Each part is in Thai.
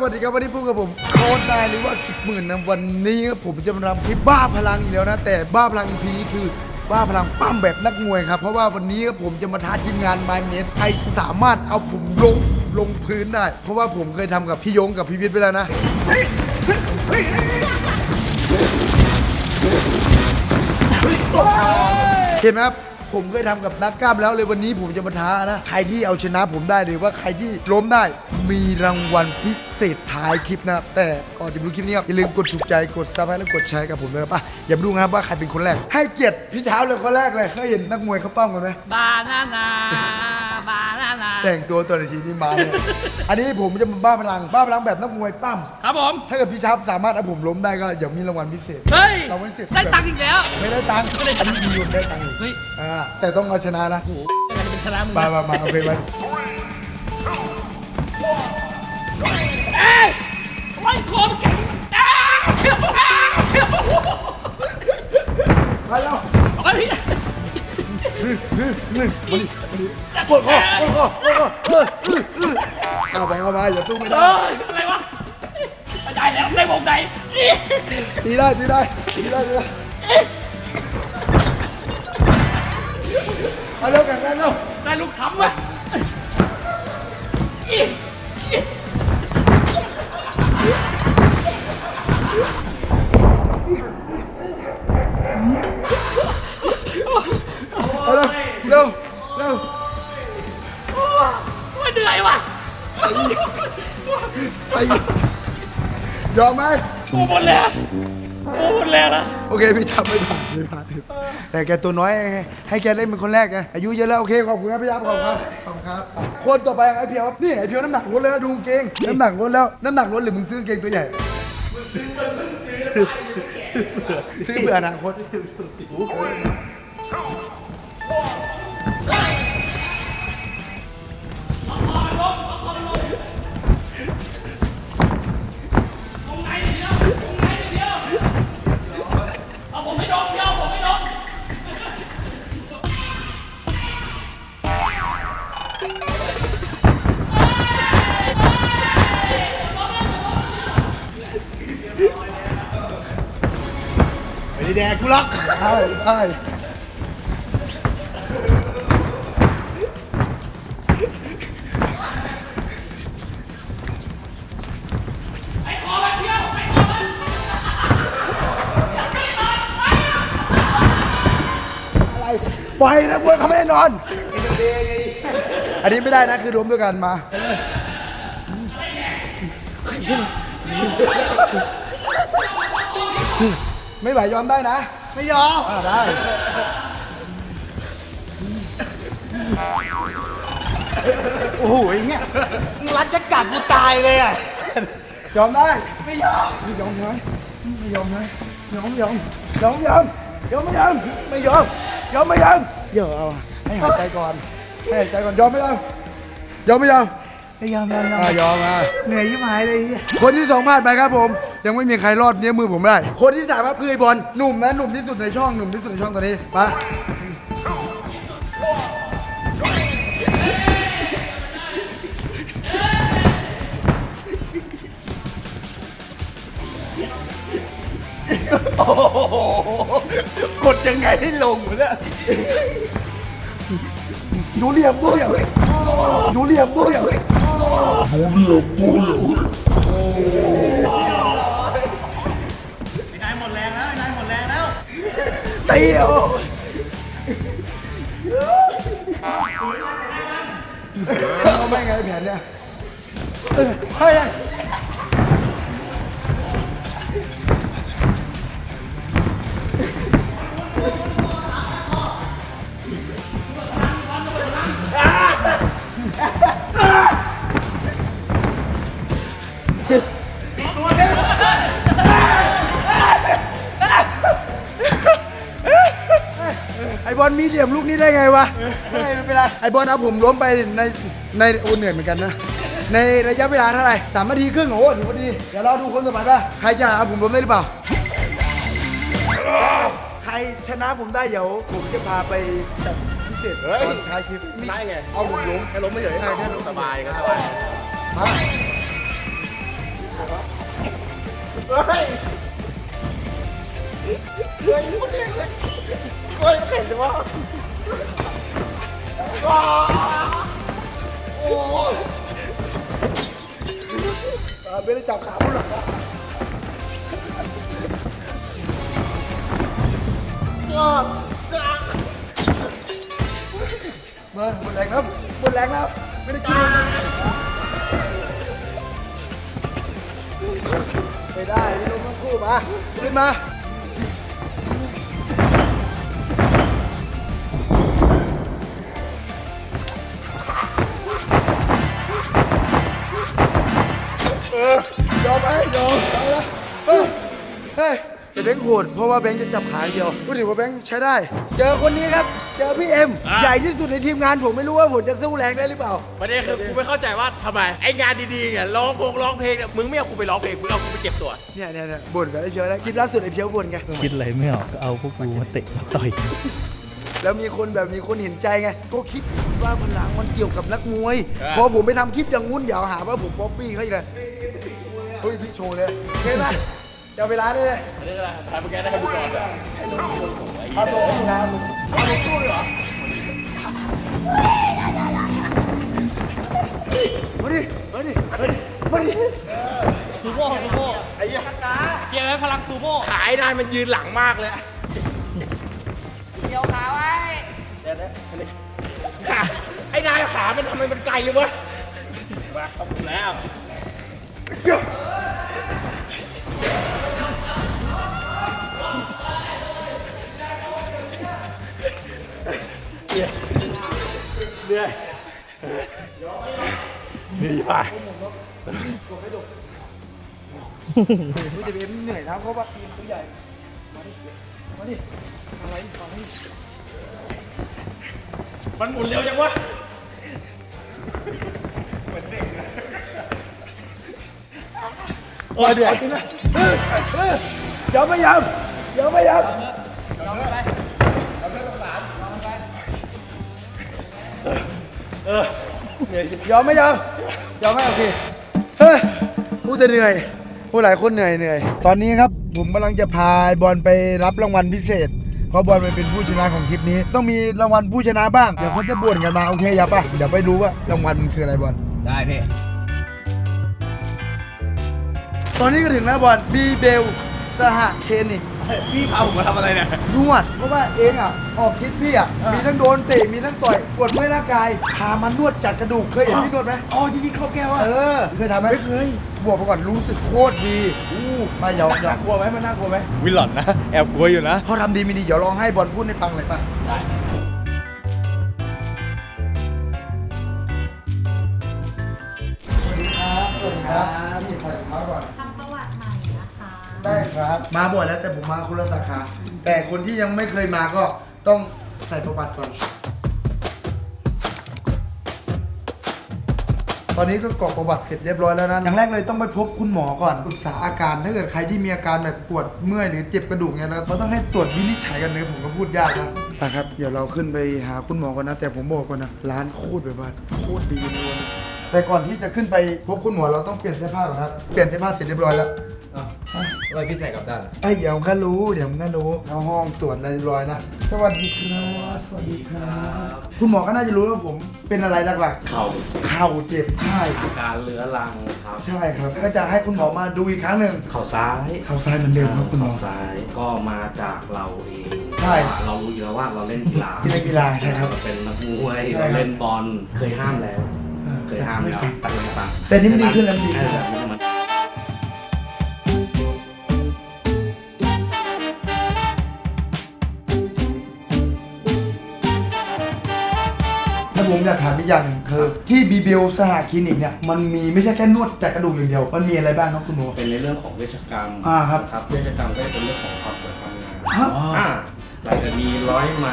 สวัสดีครับวันนี้พูดกับผมโค้ดนายหรือว่าสิบหมื่นนะวันนี้ครับผมจะมาทำคลิปบ้าพลังอีกแล้วนะ แต่บ้าพลังอีพีนี้คือบ้าพลังปั้มแบบนักมวยครับเพราะว่าวันนี้ครับผมจะมาท้าทีมงานมายเมสใครสามารถเอาผมลงลงพื้นได้ เพราะว่าผมเคยทำกับพี่ยงกับพี่วิทย์ไปแล้วนะเห็นไหมครับ ผมเคยทำกับนักกล้ามแล้วเลยวันนี้ผมจะมาท้านะ ใครที่เอาชนะผมได้หรือว่าใครที่ล้มได้ มีรางวัลพิเศษท้ายคลิปนะครับแต่ก่อนจะไปดูคลิปนี้ครับอย่าลืมกดถูกใจกดซับสไครต์และกดแชร์กับผมด้วยนะป่ะอย่ามาดูนะครับว่าใครเป็นคนแรก ให้เกียรติพี่เท้าเลยคนแรกเลยเคยเห็นนักมวยเขาปั้มกันไหม บานานาบานานาแต่งตัวตัวนาทีนี้มาเนี่ยอันนี้ผมจะมาบ้าพลัง บ้าพลังแบบนักมวยปั้ม ครับผม ถ้าเกิดพี่เท้าสามารถเอาผมล้มได้ก็เดี๋ยวมีรางวัลพิเศษ เฮ้ย เราไม่เสร็จ ได้ตังค์อีกแล้ว ไม่ได้ตังค์อันนี้มีคนได้ตังค์อีกเฮ้ย อ่าแต่ต้องเอาชนะนะโอ้โหอะไรจะเป็นชนะมึงมานะมามาเอาเพลงมาเอ้ยโอ้ยโคมนแข็งเอ้ยไปแล้วโอ้ยพี่นี่มาดิมาดิกดคอกดคอกดคอเออเออเออเอาไปเอาไปอย่าตู้ไม่ได้เอ้ยอะไรวะไม่ได้แล้วได้วงในตีได้ตีได้ตีได้ตีได้ เอาเร็วแข่งกันเร็วได้ลูกขำวะเอาเร็วเร็วเร็วว่าเหนื่อยวะไปยอมไหมกูหมดแล้วกูหมดแล้วนะ โอเคพี่ทำไม่ผ่านไม่ผ่าน แต่แกตัวน้อยให้แกเล่นเป็นคนแรกไงอายุเยอะแล้วโอเคขอบคุณครับพี่ยับขอบคุณครับขอบคุณครับ คนต่อไปไอ้เพียวครับนี่ไอ้เพียวน้ำหนักลดเลยนะดูกางเกงน้ำหนักลดแล้วน้ำหนักลดหรือมึงซื้อกางเกงตัวใหญ่ซื้อเบื่ออนาคต ไม่แดกกูล็อกใช่ใช่ไอคอมันเดียวไอคอมันอะไรปล่อยนะพวกเขาไม่ได้นอน อันนี้ไม่ได้นะคือรวมด้วยกันมา ไม่ไหวยอมได้นะ ไม่ยอมอ่าได้ โอ้โหอย่างเงี้ยมึงรัดจะกัดกูตายเลยอะ ยอมได้ ไม่ยอม ไม่ยอมนะไม่ยอมนะยอมยอมยอมยอมยอมไม่ยอมไม่ยอมยอมไม่ยอมเดี๋ยวเอาให้หายใจก่อนให้หายใจก่อนยอมไม่ยอมยอมไม่ยอม ไม่ยอมยอมยออ่ามยอมอะเหนื่อยยิ่งหายเลยไอ้เหี้ยคนที่สองพลาดไปครับผม ยังไม่มีใครรอดเนี้ยมือผมได้ คนที่สามครับคือไอ้บอลหนุ่มนะหนุ่มที่สุดในช่องหนุ่มที่สุดในช่องตอนนี้มากดยังไงให้ลงวะเนี่ยดูเหลี่ยมดูเหลี่ยมดูเหลี่ยมดูเหลี่ยม ไอ้นายหมดแรงแล้วไอ้นายหมดแรงแล้วเตี้ยวเอาไม่ไงแผนเนี่ยเออเฮ้ย ไอบอลมีเหลี่ยมลูกนี้ได้ไงวะเฮ้ยไม่เป็นไรไอบอลเอาผมล้มไปในในโอ้เหนื่อยเหมือนกันนะในระยะเวลาเท่าไหร่สามนาทีครึ่งโอ้โหถือว่าดีเดี๋ยวเราดูคนต่อไปป่ะใครจะเอาผมล้มได้หรือเปล่า ใครชนะผมได้เดี๋ยวผมจะพาไปจัดพิเศษตอนท้ายคลิปมีได้ไงเอาผมล้มแค่ล้มไม่เฉยใช่แค่ล้มสบายก็สบายมาเฮ้ยเฮ้ยมันแข็งเลย เฮ้ยมันแข็งจังวะว้าวโอ้ยอ่าไม่ได้จับขาผู้หลังนะมาหมดแรงครับหมดแรงแล้วไม่ได้กินไม่ได้ไม่ลงทั้งคู่มาขึ้นมา บงค์โหดเพราะว่าแบงค์จะจับขายเดียวพูดถึงว่าแบงค์ใช้ได้ เจอคนนี้ครับ เจอพี่เอ็มใหญ่ที่สุดในทีมงานผมไม่รู้ว่าผมจะสู้แรงได้หรือเปล่า ประเด็นคือกูไม่เข้าใจว่าทำไมไองานดีๆเนี่ยร้องพงร้องเพลงเนี่ยมึงไม่เอากูไปร้องเพลงมึงเอากูไปเจ็บตัว เนี่ยเนี่ยเนี่ยบ่นกับไอ้เพียวนะคลิปล่าสุดไอ้เพียวบ่นไง คิดอะไรไม่ออกก็เอาพวกกูมาเตะมาต่อยแล้วมีคนแบบมีคนเห็นใจไง ก็คลิปว่าพลังมันเกี่ยวกับนักมวย เออ พอผมไปทำคลิปอย่างงุ้นเดี๋ยวหาว่าผมป๊อปปี้เขาอีกเลยเฮ้ยพี่โชว์เลยเห็นไหม จะเวลาได้เลยอันนี้อะไรทำเป็นแกได้ให้กูก่อนอะเอาตัวเอาเวลาผมเอาลงตู้เลยเหรอมาดิมาดิมาดิมาดิซูโม่ซูโม่ไอ้เหี้ยเกียร์ไว้พลังซูโม่ขายนายมันยืนหลังมากเลยเกี่ยวขาไว้เดี๋ยวนะไอ้นายขามันทำไมมันไกลอยู่วะมาขอบแล้ว เหนื่อยเหนื่อยไปรู้จะเป็นเหนื่อยนะเพราะว่าทีมเขาใหญ่ มาดิ มาดิ อะไรมาดิมันหมุนเร็วจังวะ เหมาเดี๋ยวจริงนะเออเออเดี๋ยวไม่ยอมเดี๋ยวไม่ย อมยอมไม่ยอมยอมไม่โอเคเฮ้ยพูดแต่เหนื่อยพูดหลายคนเหนื่อยเหนื่อยตอนนี้ครับผมกำลังจะพาบอลไปรับรางวัลพิเศษ เพราะบอลมันเป็นผู้ชนะของคลิปนี้ ต้องมีรางวัลผู้ชนะบ้างเดี๋ยวเขาจะบ่นกันมาโอเคยับป่ะเดี๋ยวไปดูว่ารางวัลมันคืออะไรบอล ได้พี่ ตอนนี้ก็ถึงแล้วบอลบีเบล สหเคนิกพี่พาผมมาทำอะไรเนี่ย นวด เพราะว่าเองอะ ออกคลิปพี่อะมีทั้งโดนเตะ มีทั้งต่อย ปวดเมื่อยร่างกาย พามานวดจัดกระดูก เคยเห็นพี่นวดไหมอ๋อที่พี่เข้าแก้วอะเออ เคยทำไหมไม่เคยบอกไปก่อนรู้สึกโคตรดี อู้ไม่ยอมยอมกลัวไหมมันน่ากลัวไหมวิลลอนนะ แอบกลัวอยู่นะเขาทำดีไม่ดีเดี๋ยวลองให้บอลพูดให้ฟังเลยป่ะ ได้ ครับ มาบ่อยแล้วแต่ผมมาคนละสาขา แต่คนที่ยังไม่เคยมาก็ต้องใส่ประวัติก่อน ตอนนี้ก็กรอกประวัติเสร็จเรียบร้อยแล้วนะ อย่างแรกเลยต้องไปพบคุณหมอก่อนปรึกษาอาการ ถ้าเกิดใครที่มีอาการแบบปวดเมื่อยหรือเจ็บกระดูกเนี่ยนะเราต้องให้ตรวจวินิจฉัยกันเนื้อะผมก็พูดยากนะนะครับ เดี๋ยวเราขึ้นไปหาคุณหมอก่อนนะ แต่ผมบอกก่อนนะ ร้านโคตรแบบว่าโคตรดีเลยวันนี้แต่ก่อนที่จะขึ้นไปพบคุณหมอเราต้องเปลี่ยนเสื้อผ้าก่อนครับ เปลี่ยนเสื้อผ้าเสร็จเรียบร้อยแล้ว ทำไมพี่ใส่กับด้านไอ้เดี๋ยวมึงก็รู้เดี๋ยวมึงก็รู้เข้าห้องตรวจอะไรเรียบร้อยนะสวัสดีครับสวัสดีครับคุณหมอก็น่าจะรู้ว่าผมเป็นอะไรหลักๆเข่าเข่าเจ็บใช่อาการเรื้อรังครับ ใช่ครับก็จะให้คุณหมอมาดูอีกครั้งหนึ่งเข่าซ้ายเข่าซ้ายเหมือนเดิมครับคุณหมอเข่าซ้ายก็มาจากเราเองใช่ เรารู้อยู่แล้วว่าเราเล่นกีฬากีฬากีฬาใช่ครับ เราเป็นนักมวยใช่ครับเราเล่นบอลเคยห้ามแล้วเออเคยห้ามแล้วไม่ฟังตัดไม่ฟังแต่นี่มันดีขึ้นแล้วดีขึ้นเออนี่มัน ถ้าผมอยากถามอีกอย่างหนึ่งคือที่บีเบลสหคลินิกเนี่ยมันมีไม่ใช่แค่นวดจากกระดูกอย่างเดียว มันมีอะไรบ้างครับคุณหมอ เป็นในเรื่องของเวชกรรมอ่าครับ นะครับเวชกรรมก็จะเป็นเรื่องของความสวยความงามฮะ อ่าเราจะมีร้อยไหม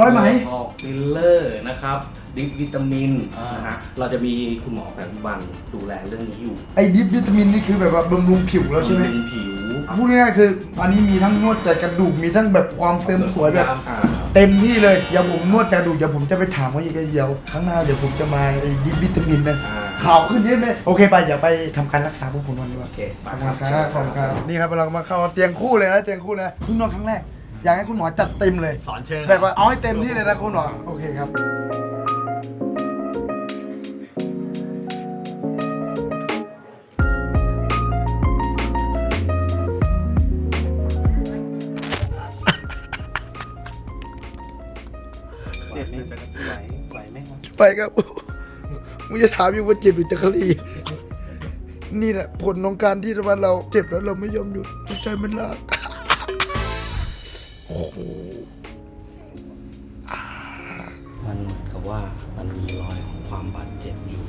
ร้อยไหม ออกฟิลเลอร์นะครับดิปวิตามินนะฮะเราจะมีคุณหมอแผนปัจจุบันดูแลเรื่องนี้อยู่ไอ้ดิฟวิตามินนี่คือแบบว่าบำรุงผิวแล้วใช่ไหม บำรุงผิว พูดง่ายๆคืออันนี้มีทั้งนวดจากกระดูกมีทั้งแบบความเติมสวยแบบ อ่าเต็มที่เลยอย่าผมนวดจากกระดูกเดี๋ยวผมจะไปถามเขาอีกเดียวครั้งหน้าเดี๋ยวผมจะมาไอ้ดิฟวิตามินนะอ่าข่าวขึ้นเยอะไหมโอเคไปอย่าไปทำการรักษาพวกคุณวันดีกว่าโอเคขอบคุณครับขอบคุณครับนี่ครับเรามาเข้าเตียงคู่เลยนะเตียงคู่นะเพิ่งนอนครั้งแรกอยากให้คุณหมอจัดเต็มเลย สอนเชิญแบบว่าเอาให้เต็มที่เลยนะคุณหมอโอเคครับ ครับไปครับ มึงจะถามอยู่ว่าเจ็บหรือจะคลี นี่แหละผลของการที่ว่าเราเจ็บแล้วเราไม่ยอมหยุดหัวใจมันลากโอ้โหมันเหมือนกับว่ามันมีรอยของความบาดเจ็บอยู่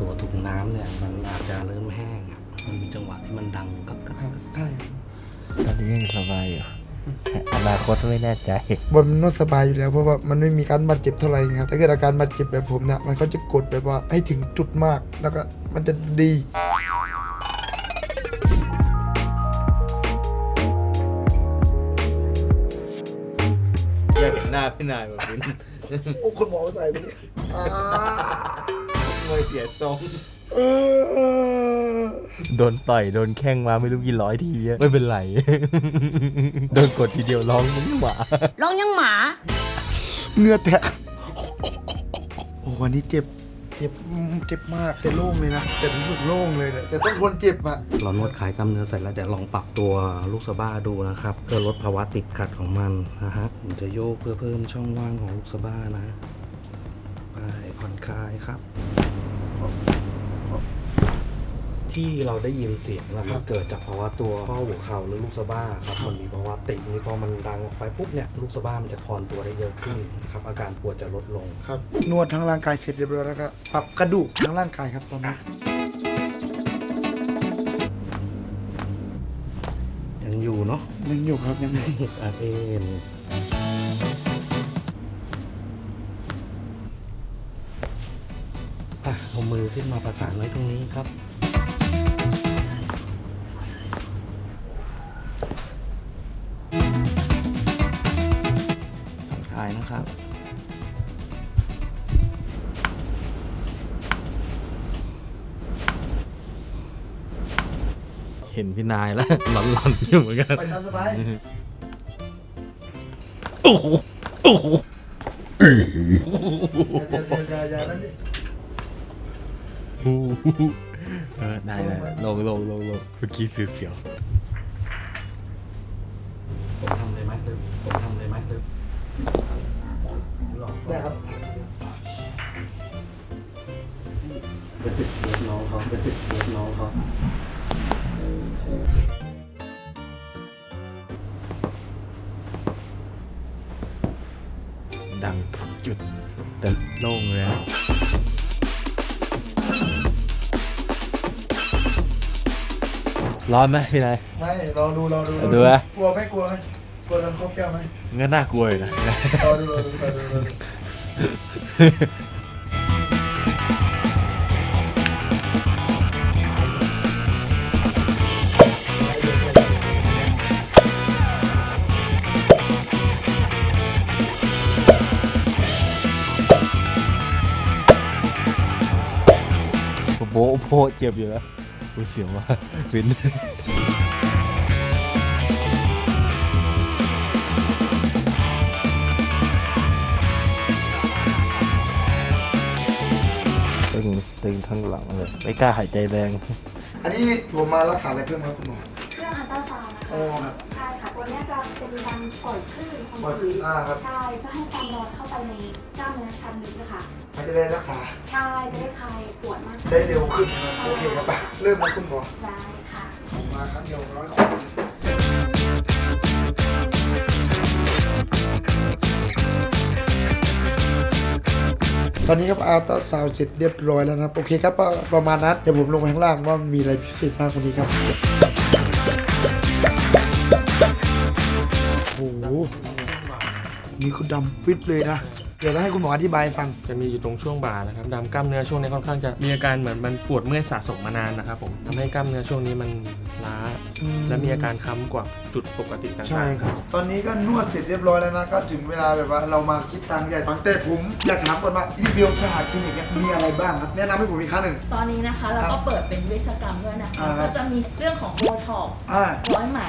ตัวถุงน้ำเนี่ย มันอาจจะเริ่มแห้งอะมันมีจังหวะที่มันดังกักกักกักใช่ตอนนี้ยังสบายอยู่ อนาคตไม่แน่ใจบอลมันนวดสบายอยู่แล้วเพราะว่ามันไม่มีการบาดเจ็บเท่าไหร่ไงครับถ้าเกิดอาการบาดเจ็บแบบผมเนี่ยมันก็จะกดแบบว่าให้ถึงจุดมากแล้วก็มันจะดี อยากเห็นหน้าพี่นายแบบนี้โอ้คนหมอไม่ไปเลยมวยเสียทรง โดนต่อยโดนแข้งมาไม่รู้กี่ร้อยทีอะไม่เป็นไร โดนกดทีเดียวร้องยังหมาร้องยังหมา เหงื่อแตกโอ้วันนี้เจ็บเจ็บอืมเจ็บมากแต่โล่งเลยนะแต่รู้สึกโล่งเลยเนี่ยแต่ต้องทนเจ็บอะเรานวดคลายกล้ามเนื้อเสร็จแล้วเดี๋ยวลองปรับตัวลูกสะบ้าดูนะครับเพื่อลดภาวะติดขัดของมันนะฮะผมจะโยกเพื่อเพิ่มช่องว่างของลูกสะบ้านะไปผ่อนคลายครับ ที่เราได้ยินเสียงนะครับเกิดจากภาวะตัวข้อหัวเข่าหรือลูกสะบ้าครับมันมีภาวะติดนี้พอมันดังออกไปปุ๊บเนี่ยลูกสะบ้ามันจะคลอนตัวได้เยอะขึ้นนะครับอาการปวดจะลดลง ครับ นวดทั้งร่างกายเสร็จเรียบร้อยแล้วก็ปรับกระดูกทั้งร่างกายครับตอนนี้ยังอยู่เนาะยังอยู่ครับยังอยู่อาเอ็นอะเอามือขึ้นมาประสานไว้ตรงนี้ครับ นะครับ เห็นพี่นายแล้วหลอนๆอยู่เหมือนกัน ไปตามสบาย โอ้โห โอ้โห อย่าอย่าอย่าอย่านั่นดิเออได้ได้ลงลงลงลงเมื่อกี้เสียวผมทำเลยไหมเลยผมทำเลยไหมเลย ได้ครับไปติดเลือดน้องเขาไปติดเลือดน้องเขาๆดังทุกจุดแต่โล่งเลยนะร้อนไหมพี่นาย ไม่ลองดูลองดูดูนะกลัวไหมกลัวไหมกลัวทำข้าวแก้วไหมมันก็น่ากลัวอยู่นะ รอดูรอดูรอดูรอดู โบ๊ะโบะเจ็บอยู่แล้วอุ้เสียวว่ะวิน งตึงทั้งหลังเลย ไม่กล้าหายใจแรง อันนี้ผมมารักษาอะไรเพิ่มครับคุณหมอเครื่องอัลตราซาวน์นะอ๋คะอครับ ใช่ค่ะ ตัวเนี้ยจะเป็นการปล่อยคลื่นความปล่อยคลื่นอ่าครับ ใช่เพื่อให้ความร้อนเข้าไปในกล้ามเนื้อชั้นลึกอะค่ะมันจะได้รักษาใช่จะได้คลายปวดมากได้เร็วขึ้นนะครับโอเคครับไปเริ่มแล้วคุณหมอได้ค่ะ ผมมาครั้งเดียวร้อยคน อนนี้ครับอาร์ตซาวเสร็จเรียบร้อยแล้วนะครับโอเคครับประมาณนั้นเดี๋ยวผมลงไปข้างล่างว่ามีอะไรพิเศษมากกว่านี้ครับโอ้โหนี่คือดำปิดเลยนะเดี๋ยวให้คุณหมออธิบายฟัง จะมีอยู่ตรงช่วงบ่านะครับดามกล้ามเนื้อช่วงนี้ค่อนข้างจะมีอาการเหมือนมันปวดเมื่อยสะสมมานานนะครับผมทำให้กล้ามเนื้อช่วงนี้มัน ล้า และมีอาการค้ำกว่าจุดปกติต่างๆ ใช่ครับ ตอนนี้ก็นวดเสร็จเรียบร้อยแล้วนะก็ถึงเวลาแบบว่าเรามาคิดตังค์ใหญ่ตังค์แต่ผมอยากถามก่อนว่ารีวิวสหคลินิกเนี่ยมีอะไรบ้างครับแนะนำให้ผมอีกครั้งหนึ่ง ตอนนี้นะคะเราครัก็บเปิดเป็นเวชกรรมด้วยนะคะอ่าครับ ก็จะมีเรื่องของโบท็อกซ์อ่าร้อยไหม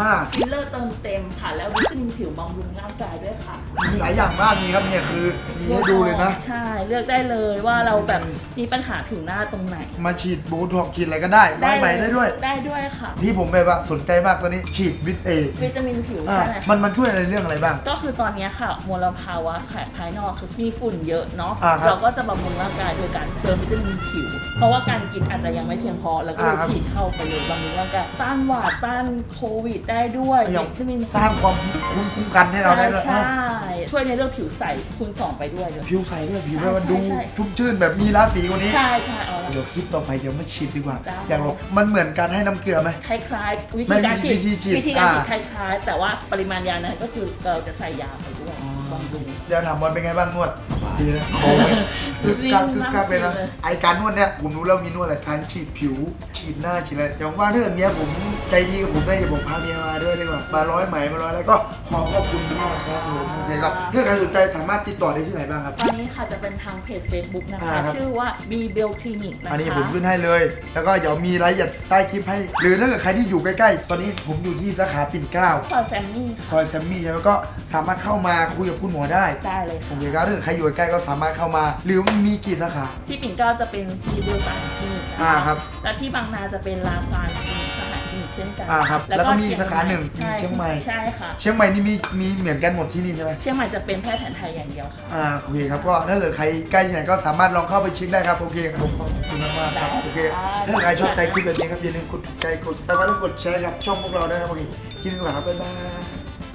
อ่า ฟิลเลอร์เติมเต็มค่ะ แล้ววิตามินผิวบำรุงร่างกายด้วยค่ะ มีหลายอย่างมากนี่ครับเนี่ยคือ มีให้ดูเลยนะ ใช่เลือกได้เลยว่าเราแบบมีปัญหาผิวหน้าตรงไหน มาฉีดโบท็อกซ์ฉีดอะไรก็ได้ไม้ไหมได้ด้วย ได้ด้วยค่ะ ที่ผมแบบว่าสนใจมากตอนนี้ฉีดวิตเอวิตามินผิวอ่าใช่ไหมมันมันช่วยอะไรเรื่องอะไรบ้าง ก็คือตอนนี้ค่ะมลภาวะภายนอกคือมีฝุ่นเยอะเนาะอ่าครับเราก็จะบำรุงร่างกายโดยการเติมวิตามินผิว เพราะว่าการกินอาจจะยังไม่เพียงพอแล้วก็เลยอ่าครับฉีดเข้าไปเลยบำรุงร่างกายต้านหวัดต้านโควิดได้ด้วยอย่างวิตามินสร้างความคุ้มคุ้มกันให้เราได้ด้วยใช่อ่าช่วยในเรื่องผิวใสคูณสองไปด้วยเลย ผิวใสด้วยผิวใช่แบบว่าดูใช่ ชุ่มชื่นแบบมีราศีกว่านี้ ใช่ใช่เอาละ เดี๋ยวคลิปต่อไปเดี๋ยวมาฉีดดีกว่า ได้ อยากบอกมันเหมือนการให้น้ำเกลือไหม คล้ายๆวิไม่ธีการฉีดวิธีฉีดวิธีการฉีดอ่า คล้ายๆ แต่ว่าปริมาณยานั้นก็คือเราจะใส่ยาไปด้วยบำรุง เดี๋ยวถามวันเป็นไงบ้างนวดดีนะคอไม่ กึกกักกึกกักเลยนะเลยไอการนวดเนี่ยผมรู้แล้วมีนวดอะไรการฉีดผิว ฉีดหน้าฉีดอะไรอย่างว่าถ้าเกิดเมียผมใจดีกับผมได้อย่าผมพาเมียมาด้วยดีกว่ามาร้อยไหมมาร้อยอะไรก็ขอขอบคุณมากครับผมโอเคครับถ้าใครสนใจสามารถติดต่อได้ที่ไหนบ้างครับ ตอนนี้ค่ะจะเป็นทางเพจ Facebook นะอ่าคะครับ ชื่อว่า B Bell Clinic นะคะอันนี้ผมขึ้นให้เลย แล้วก็เดี๋ยวมีรายละเอียดใต้คลิปให้ หรือถ้าเกิดใครที่อยู่ใกล้ๆ ตอนนี้ผมอยู่ที่สาขาปิ่นเกล้าซอยแซมมี่ซค่ะอยแซมมี่ใช่ไหมก็สามารถเข้ามาคุยกับคุณหมอได้ ได้เลยโอค่ะเคครับถ้าเกิดใครอยู่ใกล้ๆก็สามารถเข้ามา หรือมีกี่สาขา ที่ปิ่นเกล้าจะเป็น B Bell สายคลินิกนะอ่าคะครับ แล้วที่บางนาจะเป็นลาซานคลินิกสหคลินิกเช่นกันอ่าครับแล้วก็มีเชียงสาขาหนึ่งใช่เชียงใหม่ ใช่ค่ะ เชียงใหม่นี่มีมีเหมือนกันหมดที่นี่ใช่ไหมเชียงใหม่จะเป็นแพทย์แผนไทยอย่างเดียวค่ะ อ่าโอเคครับก็ถ้าเกิดใครใกล้ที่ไหนก็สามารถลองเข้าไปเช็คได้ครับโอเคผมขอบคุณมากๆครับโอเคถ้าใครชอบใจคลิปแบบนี้ครับอย่าลืมกดถูกใจกดซับสไครต์และกดแชร์กับช่องพวกเราด้วยนะครับโอเคคลิปนี้ก่อนครับบ๊ายบาย